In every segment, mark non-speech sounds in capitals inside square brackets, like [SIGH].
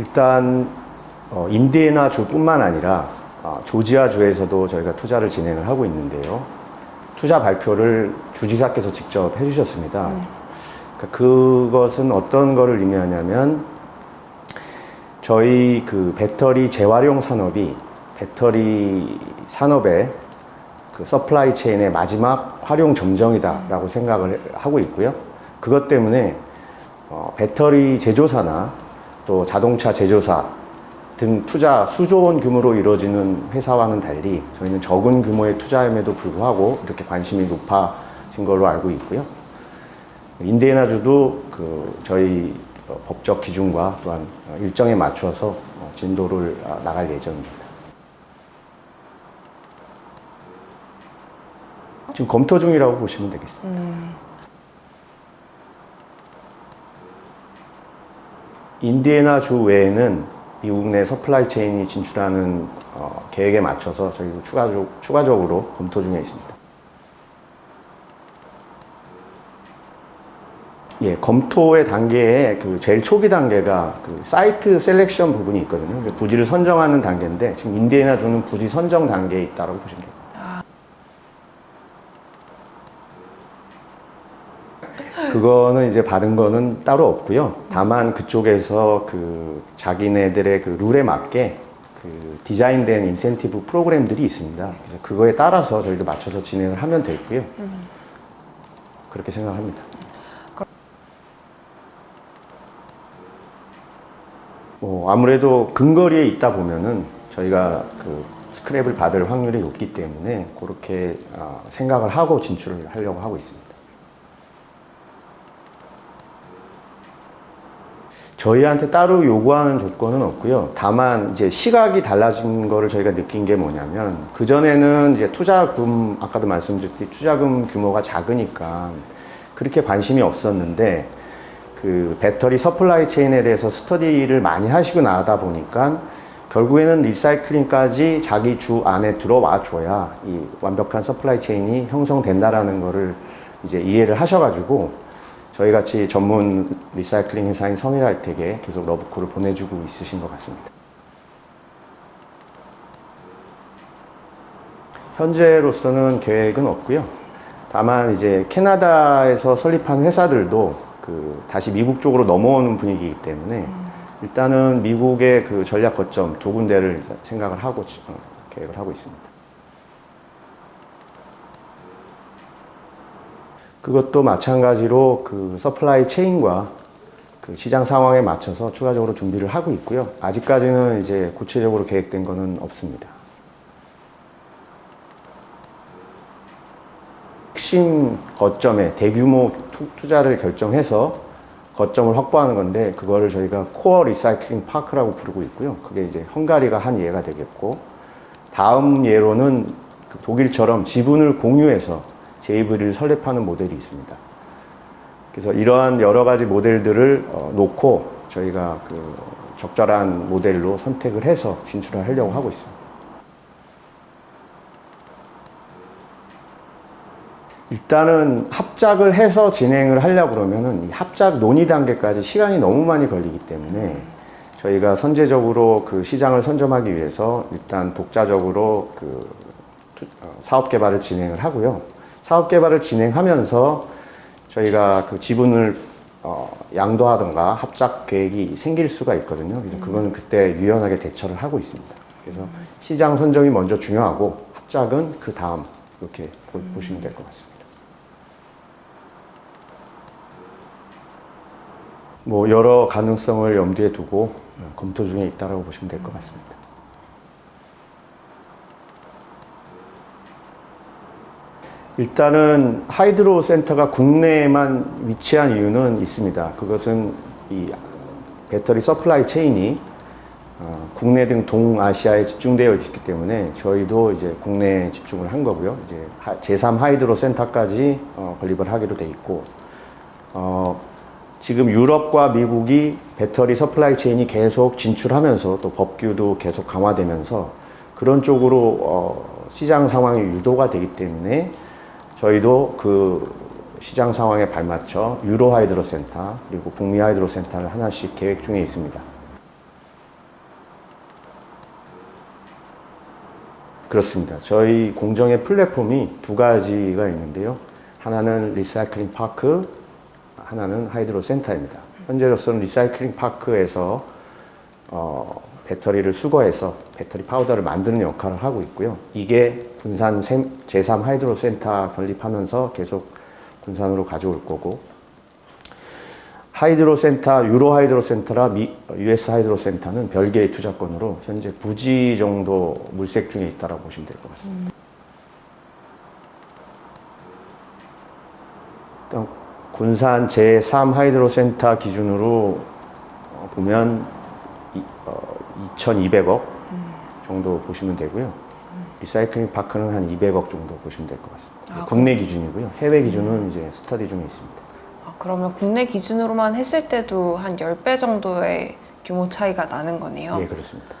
일단 어, 인디애나 주뿐만 아니라 어, 조지아 주에서도 저희가 투자를 진행을 하고 있는데요. 투자 발표를 주지사께서 직접 해주셨습니다. 그러니까 그것은 어떤 거를 의미하냐면 저희 그 배터리 재활용 산업이 배터리 산업의 그 서플라이 체인의 마지막 활용 점정이다라고 생각을 하고 있고요. 그것 때문에 어, 배터리 제조사나 또 자동차 제조사 등 투자 수조 원 규모로 이루어지는 회사와는 달리 저희는 적은 규모의 투자임에도 불구하고 이렇게 관심이 높아진 걸로 알고 있고요. 인디애나주도 그 저희 어, 법적 기준과 또한 어, 일정에 맞춰서 어, 진도를 아, 나갈 예정입니다. 지금 검토 중이라고 보시면 되겠습니다. 인디애나 주 외에는 미국 내 서플라이 체인이 진출하는 어, 계획에 맞춰서 저희도 추가적, 추가적으로 검토 중에 있습니다. 예, 검토의 단계에 그 제일 초기 단계가 그 사이트 셀렉션 부분이 있거든요. 그 부지를 선정하는 단계인데 지금 인디애나 주는 부지 선정 단계에 있다고 보시면 돼요. 그거는 이제 받은 거는 따로 없고요. 다만 그쪽에서 그 자기네들의 그 룰에 맞게 그 디자인된 인센티브 프로그램들이 있습니다. 그래서 그거에 따라서 저희도 맞춰서 진행을 하면 되고요. 그렇게 생각합니다. 뭐 아무래도 근거리에 있다 보면은 저희가 그 스크랩을 받을 확률이 높기 때문에 그렇게 아, 생각을 하고 진출을 하려고 하고 있습니다. 저희한테 따로 요구하는 조건은 없고요. 다만 이제 시각이 달라진 거를 저희가 느낀 게 뭐냐면 그 전에는 이제 투자금 아까도 말씀드렸듯이 투자금 규모가 작으니까 그렇게 관심이 없었는데 그 배터리 서플라이 체인에 대해서 스터디를 많이 하시고 나다 보니까 결국에는 리사이클링까지 자기 주 안에 들어와 줘야 이 완벽한 서플라이 체인이 형성된다라는 거를 이제 이해를 하셔가지고 저희 같이 전문 리사이클링 회사인 성일하이텍에 계속 러브콜을 보내주고 있으신 것 같습니다. 현재로서는 계획은 없고요. 다만 이제 캐나다에서 설립한 회사들도 그 다시 미국 쪽으로 넘어오는 분위기이기 때문에 일단은 미국의 그 전략 거점 두 군데를 생각을 하고 지- 어, 계획을 하고 있습니다. 그것도 마찬가지로 그 서플라이 체인과 그 시장 상황에 맞춰서 추가적으로 준비를 하고 있고요. 아직까지는 이제 구체적으로 계획된 거는 없습니다. 핵심 거점에 대규모 투, 투자를 결정해서 거점을 확보하는 건데 그거를 저희가 코어 리사이클링 파크라고 부르고 있고요. 그게 이제 헝가리가 한 예가 되겠고 다음 예로는 그 독일처럼 지분을 공유해서 JV를 설립하는 모델이 있습니다. 그래서 이러한 여러 가지 모델들을 어, 놓고 저희가 그 적절한 모델로 선택을 해서 진출을 하려고 하고 있습니다. 일단은 합작을 해서 진행을 하려고 그러면은 이 합작 논의 단계까지 시간이 너무 많이 걸리기 때문에 저희가 선제적으로 그 시장을 선점하기 위해서 일단 독자적으로 그 투- 어, 사업 개발을 진행을 하고요. 사업 개발을 진행하면서 저희가 그 지분을 어, 양도하던가 합작 계획이 생길 수가 있거든요. 그래서 그거는 그때 유연하게 대처를 하고 있습니다. 그래서 시장 선정이 먼저 중요하고 합작은 그 다음 이렇게 보- 보시면 될 것 같습니다. 뭐 여러 가능성을 염두에 두고 어, 검토 중에 있다라고 보시면 될 것 같습니다. 일단은 하이드로 센터가 국내에만 위치한 이유는 있습니다. 그것은 이 배터리 서플라이 체인이 어, 국내 등 동아시아에 집중되어 있기 때문에 저희도 이제 국내에 집중을 한 거고요. 이제 하- 제3 하이드로 센터까지 어, 건립을 하기로 돼 있고 어, 지금 유럽과 미국이 배터리 서플라이 체인이 계속 진출하면서 또 법규도 계속 강화되면서 그런 쪽으로 어, 시장 상황이 유도가 되기 때문에 저희도 그 시장 상황에 발맞춰 유로 하이드로 센터 그리고 북미 하이드로 센터를 하나씩 계획 중에 있습니다. 그렇습니다. 저희 공정의 플랫폼이 두 가지가 있는데요. 하나는 리사이클링 파크, 하나는 하이드로 센터입니다. 현재로서는 리사이클링 파크에서 어, 배터리를 수거해서 배터리 파우더를 만드는 역할을 하고 있고요. 이게 군산 샘- 제3 하이드로 센터 건립하면서 계속 군산으로 가져올 거고 하이드로 센터, 유로 하이드로 센터라 미, US 하이드로 센터는 별개의 투자권으로 현재 부지 정도 물색 중에 있다고 보시면 될 것 같습니다. 일단 군산 제3 하이드로 센터 기준으로 어, 보면 이, 어, 2,200억 정도 보시면 되고요. 리사이클링 파크는 한 200억 정도 보시면 될 것 같습니다. 아, 국내 기준이고요. 해외 기준은 이제 스터디 중에 있습니다. 아, 그러면 국내 기준으로만 했을 때도 한 10배 정도의 규모 차이가 나는 거네요. 예, 그렇습니다.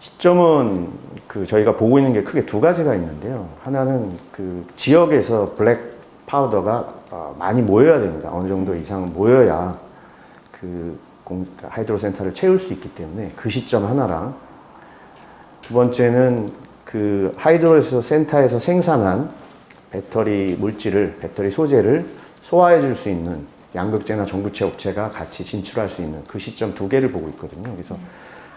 시점은 그 저희가 보고 있는 게 크게 두 가지가 있는데요. 하나는 그 지역에서 블랙 파우더가 어, 많이 모여야 됩니다. 어느 정도 이상 모여야 그 공- 하이드로 센터를 채울 수 있기 때문에 그 시점 하나랑 두 번째는 그 하이드로 센터에서 생산한 배터리 물질을 배터리 소재를 소화해 줄 수 있는 양극재나 전구체 업체가 같이 진출할 수 있는 그 시점 두 개를 보고 있거든요. 그래서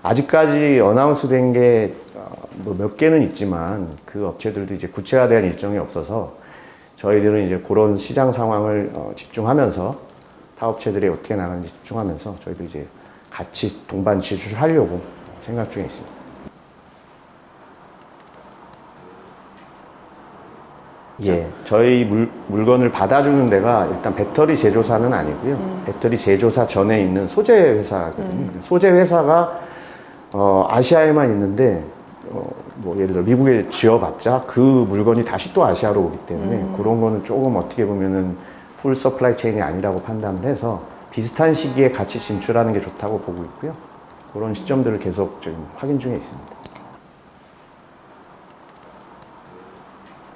아직까지 어나운스 된게뭐몇 개는 있지만 그 업체들도 이제 구체화된 일정이 없어서 저희들은 이제 그런 시장 상황을 어, 집중하면서 타 업체들이 어떻게 나가는지 집중하면서 저희도 이제 같이 동반 지출하려고 생각 중에 있습니다. 예, 저희 물, 물건을 받아주는 데가 일단 배터리 제조사는 아니고요. 배터리 제조사 전에 있는 소재 회사거든요. 소재 회사가 어, 아시아에만 있는데 어, 뭐 예를 들어 미국에 지어봤자 그 물건이 다시 또 아시아로 오기 때문에 그런 거는 조금 어떻게 보면은 풀 서플라이 체인이 아니라고 판단을 해서 비슷한 시기에 같이 진출하는 게 좋다고 보고 있고요. 그런 시점들을 계속 지금 확인 중에 있습니다.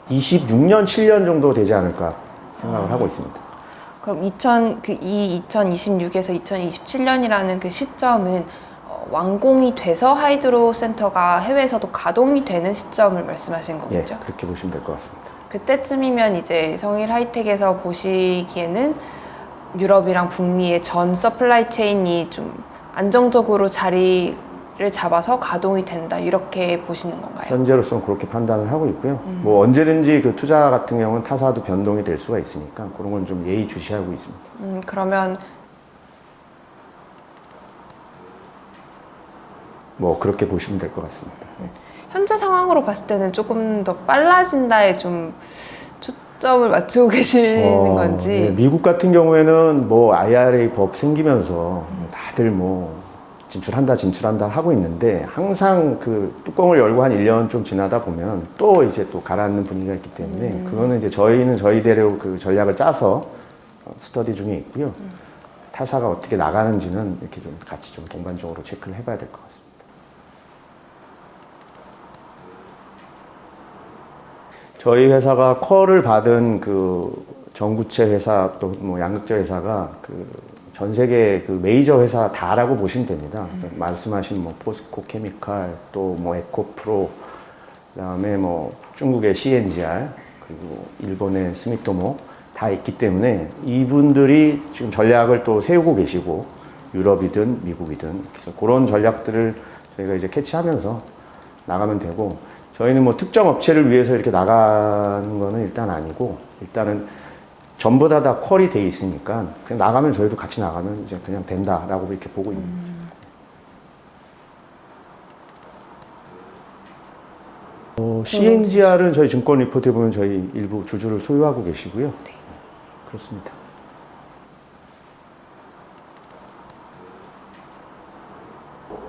26년, 7년 정도 되지 않을까 생각을 하고 있습니다. 그럼 2000, 그 이 2026에서 2027년이라는 그 시점은 어, 완공이 돼서 하이드로 센터가 해외에서도 가동이 되는 시점을 말씀하신 예, 거겠죠? 그렇게 보시면 될 것 같습니다. 그때쯤이면 이제 성일 하이텍에서 보시기에는 유럽이랑 북미의 전 서플라이 체인이 좀 안정적으로 자리를 잡아서 가동이 된다 이렇게 보시는 건가요? 현재로서는 그렇게 판단을 하고 있고요. 음. 뭐 언제든지 그 투자 같은 경우는 타사도 변동이 될 수가 있으니까 그런 건 좀 예의 주시하고 있습니다. 음, 그러면 뭐 그렇게 보시면 될 것 같습니다. 네. 현재 상황으로 봤을 때는 조금 더 빨라진다에 좀 초점을 맞추고 [LAUGHS] 계시는 어, 건지 네, 미국 같은 경우에는 뭐 IRA 법 생기면서 다들 뭐 진출한다 진출한다 하고 있는데 항상 그 뚜껑을 열고 한 1년 좀 지나다 보면 또 이제 또 가라앉는 분위기가 있기 때문에 음. 그거는 이제 저희는 저희대로 그 전략을 짜서 어, 스터디 중에 있고요. 음. 타사가 어떻게 나가는지는 이렇게 좀 같이 좀 동반적으로 체크를 해봐야 될 것 같습니다. 저희 회사가 컬을 받은 그 전구체 회사 또 뭐 양극재 회사가 그 전 세계 그 메이저 회사 다라고 보시면 됩니다. 말씀하신 뭐 포스코 케미칼 또 뭐 에코프로 그다음에 뭐 중국의 CNGR 그리고 일본의 스미토모 다 있기 때문에 이분들이 지금 전략을 또 세우고 계시고 유럽이든 미국이든 그래서 그런 전략들을 저희가 이제 캐치하면서 나가면 되고 저희는 뭐 특정 업체를 위해서 이렇게 나가는 거는 일단 아니고 일단은 전부 다 다 퀄이 돼 있으니까 그냥 나가면 저희도 같이 나가면 이제 그냥 된다라고 이렇게 보고 있는 거죠. 어, CNGR은 저희 증권 리포트에 보면 저희 일부 주주를 소유하고 계시고요. 네. 그렇습니다.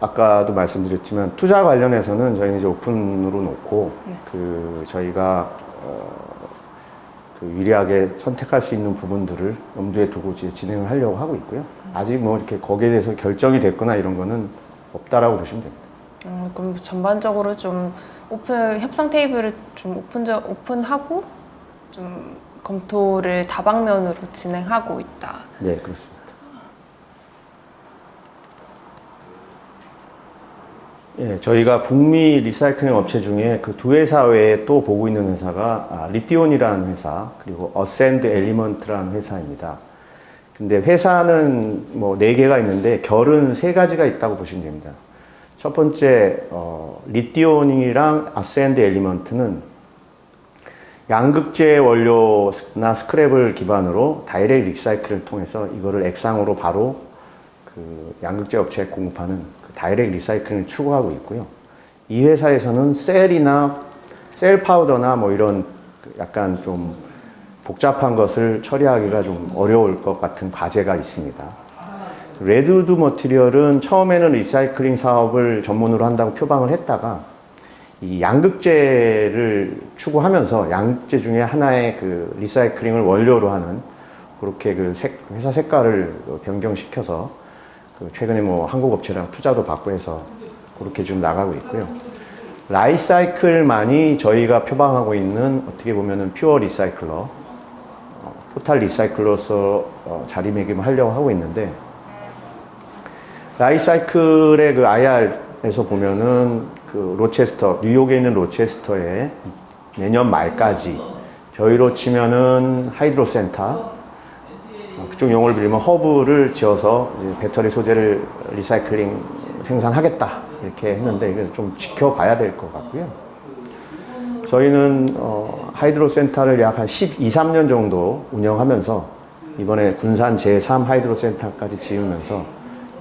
아까도 말씀드렸지만 투자 관련해서는 저희는 이제 오픈으로 놓고 네. 그 저희가 어, 그 유리하게 선택할 수 있는 부분들을 염두에 두고 이제 진행을 하려고 하고 있고요. 아직 뭐 이렇게 거기에 대해서 결정이 됐거나 이런 거는 없다라고 보시면 됩니다. 어, 그럼 전반적으로 좀 오픈 협상 테이블을 좀 오픈 오픈하고 좀 검토를 다방면으로 진행하고 있다. 네, 그렇습니다. 예, 저희가 북미 리사이클링 업체 중에 그 두 회사 외에 또 보고 있는 회사가 아, 리티온이라는 회사 그리고 어센드 엘리먼트라는 회사입니다. 근데 회사는 뭐 네 개가 있는데 결은 세 가지가 있다고 보시면 됩니다. 첫 번째 어, 리티온이랑 아센드 엘리먼트는 양극재 원료나 스크랩을 기반으로 다이렉트 리사이클을 통해서 이거를 액상으로 바로 그 양극재 업체에 공급하는 그 다이렉트 리사이클을 추구하고 있고요. 이 회사에서는 셀이나 셀 파우더나 뭐 이런 그 약간 좀 복잡한 것을 처리하기가 좀 어려울 것 같은 과제가 있습니다. 레드우드 머티리얼은 처음에는 리사이클링 사업을 전문으로 한다고 표방을 했다가 이 양극재를 추구하면서 양극재 중에 하나의 그 리사이클링을 원료로 하는 그렇게 그 색- 회사 색깔을 변경시켜서 그 최근에 뭐 한국 업체랑 투자도 받고 해서 그렇게 좀 나가고 있고요. 라이사이클만이 저희가 표방하고 있는 어떻게 보면은 퓨어 리사이클러, 어, 토탈 리사이클러로서 어, 자리매김을 하려고 하고 있는데 라이사이클의 그 IR에서 보면은 그 로체스터, 뉴욕에 있는 로체스터에 내년 말까지 저희로 치면은 하이드로 센터, 어, 그쪽 용어를 빌리면 허브를 지어서 배터리 소재를 리사이클링 생산하겠다 이렇게 했는데 이걸 좀 지켜봐야 될 것 같고요. 저희는 어, 하이드로 센터를 약 한 12, 3년 정도 운영하면서 이번에 군산 제3 하이드로 센터까지 지으면서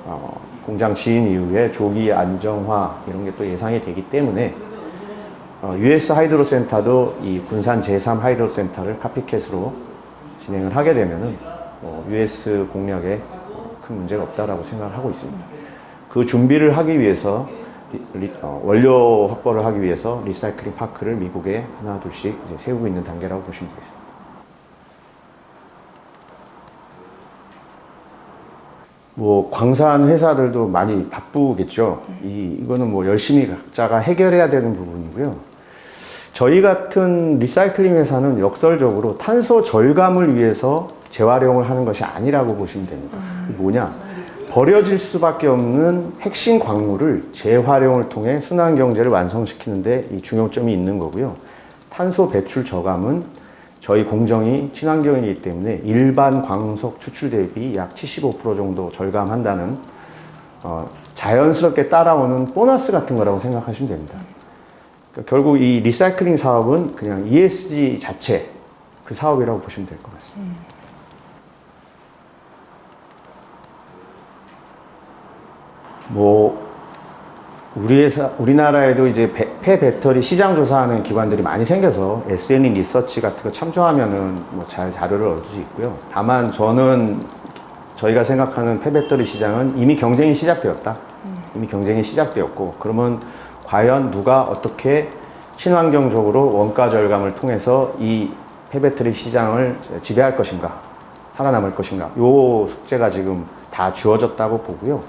어, 공장 지은 이후에 조기 안정화 이런 게 또 예상이 되기 때문에 어, US 하이드로 센터도 이 군산 제3 하이드로 센터를 카피캣으로 진행을 하게 되면은 어, US 공략에 큰 문제가 없다라고 생각을 하고 있습니다. 그 준비를 하기 위해서 리- 리- 어, 원료 확보를 하기 위해서 리사이클링 파크를 미국에 하나 둘씩 세우고 있는 단계라고 보시면 되겠습니다. 뭐 광산 회사들도 많이 바쁘겠죠. 이 이거는 뭐 열심히 각자가 해결해야 되는 부분이고요. 저희 같은 리사이클링 회사는 역설적으로 탄소 절감을 위해서 재활용을 하는 것이 아니라고 보시면 됩니다. 뭐냐? 버려질 수밖에 없는 핵심 광물을 재활용을 통해 순환 경제를 완성시키는데 이 중요점이 있는 거고요. 탄소 배출 저감은 저희 공정이 친환경이기 때문에 일반 광석 추출 대비 약 75% 정도 절감한다는 어, 자연스럽게 따라오는 보너스 같은 거라고 생각하시면 됩니다. 그러니까 결국 이 리사이클링 사업은 그냥 ESG 자체 그 사업이라고 보시면 될 것 같습니다. 뭐 우리 회사 우리나라에도 이제 배, 폐 배터리 시장 조사하는 기관들이 많이 생겨서 SNE 리서치 같은 거 참조하면은 뭐 잘 자료를 얻을 수 있고요. 다만 저는 저희가 생각하는 폐 배터리 시장은 이미 경쟁이 시작되었다. 이미 경쟁이 시작되었고 그러면 과연 누가 어떻게 친환경적으로 원가 절감을 통해서 이 폐 배터리 시장을 지배할 것인가 살아남을 것인가 요 숙제가 지금 다 주어졌다고 보고요.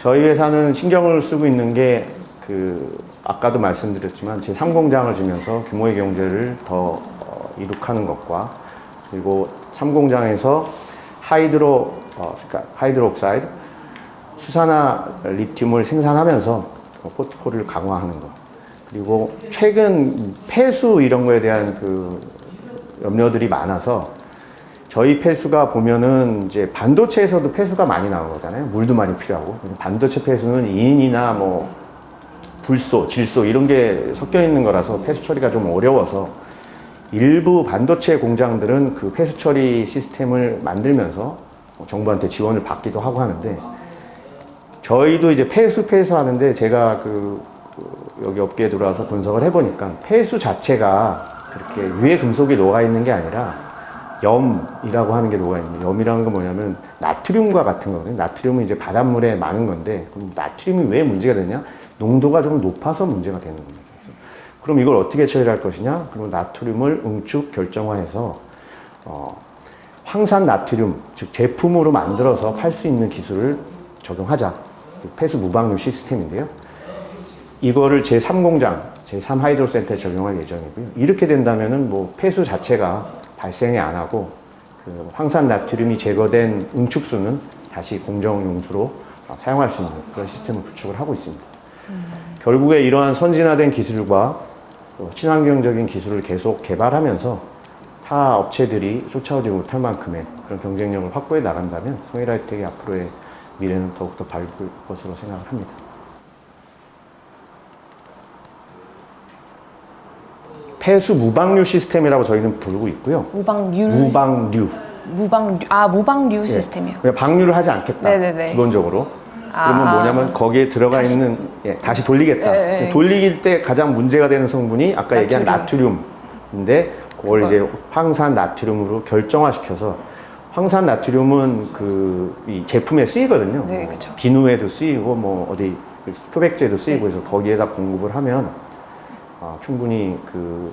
저희 회사는 신경을 쓰고 있는 게 그 아까도 말씀드렸지만 제 3공장을 지면서 규모의 경제를 더 어, 이룩하는 것과 그리고 3공장에서 하이드로 어, 그러니까 하이드로 옥사이드 수산화 리튬을 생산하면서 어, 포트폴리오를 강화하는 것. 그리고 최근 폐수 이런 거에 대한 그 염려들이 많아서 저희 폐수가 보면은 이제 반도체에서도 폐수가 많이 나오잖아요. 물도 많이 필요하고. 반도체 폐수는 인이나 뭐 불소, 질소 이런 게 섞여 있는 거라서 폐수 처리가 좀 어려워서 일부 반도체 공장들은 그 폐수 처리 시스템을 만들면서 뭐 정부한테 지원을 받기도 하고 하는데 저희도 이제 폐수 폐수 하는데 제가 그, 그 여기 업계에 들어와서 분석을 해보니까 폐수 자체가 그렇게 유해 금속이 녹아 있는 게 아니라 염이라고 하는 게 녹아 있는 염이라는 건 뭐냐면 나트륨과 같은 거거든요. 나트륨은 이제 바닷물에 많은 건데 그럼 나트륨이 왜 문제가 되냐? 농도가 좀 높아서 문제가 되는 겁니다. 그럼 이걸 어떻게 처리할 것이냐? 그럼 나트륨을 응축 결정화해서 어, 황산 나트륨 즉 제품으로 만들어서 팔 수 있는 기술을 적용하자. 그 폐수 무방류 시스템인데요. 이거를 제3공장, 제3 하이드로 센터에 적용할 예정이고요. 이렇게 된다면은 뭐 폐수 자체가 발생이 안 하고 그 황산 나트륨이 제거된 응축수는 다시 공정 용수로 어, 사용할 수 있는 그런 시스템을 구축을 하고 있습니다. 결국에 이러한 선진화된 기술과 또 친환경적인 기술을 계속 개발하면서 타 업체들이 쫓아오지 못할 만큼의 그런 경쟁력을 확보해 나간다면 성일하이텍의 앞으로의 미래는 더욱더 밝을 것으로 생각을 합니다. 폐수 무방류 시스템이라고 저희는 부르고 있고요. 무방류 무방류. 무방류 아 무방류 예. 시스템이요. 그냥 방류를 하지 않겠다. 네네네. 기본적으로. 아. 그러면 뭐냐면 거기에 들어가 있는 예, 다시 돌리겠다. 예, 예. 돌리길 때 가장 문제가 되는 성분이 아까 얘기한 나트륨. 나트륨인데 그걸. 이제 황산 나트륨으로 결정화시켜서 황산 나트륨은 그 이 제품에 쓰이거든요. 네, 뭐 그쵸. 비누에도 쓰이고 뭐 어디 그 표백제도 쓰이고 네. 해서 거기에다 공급을 하면 아, 충분히 그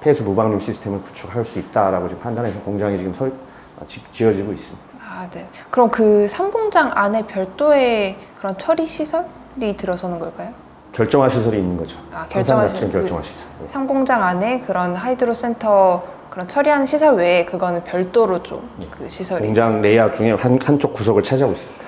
폐수 무방류 시스템을 구축할 수 있다라고 지금 판단해서 공장이 지금 설, 아, 지- 지어지고 있습니다. 아 네. 그럼 그 삼공장 안에 별도의 그런 처리 시설이 들어서는 걸까요? 결정화 시설이 있는 거죠. 아, 황산 결정화 시설. 그- 결정화 시설. 삼공장 안에 그런 하이드로 센터 그런 처리하는 시설 외에 그거는 별도로 좀그 시설이 공장 레이아웃 중에 한, 한쪽 구석을 차지하고 있습니다.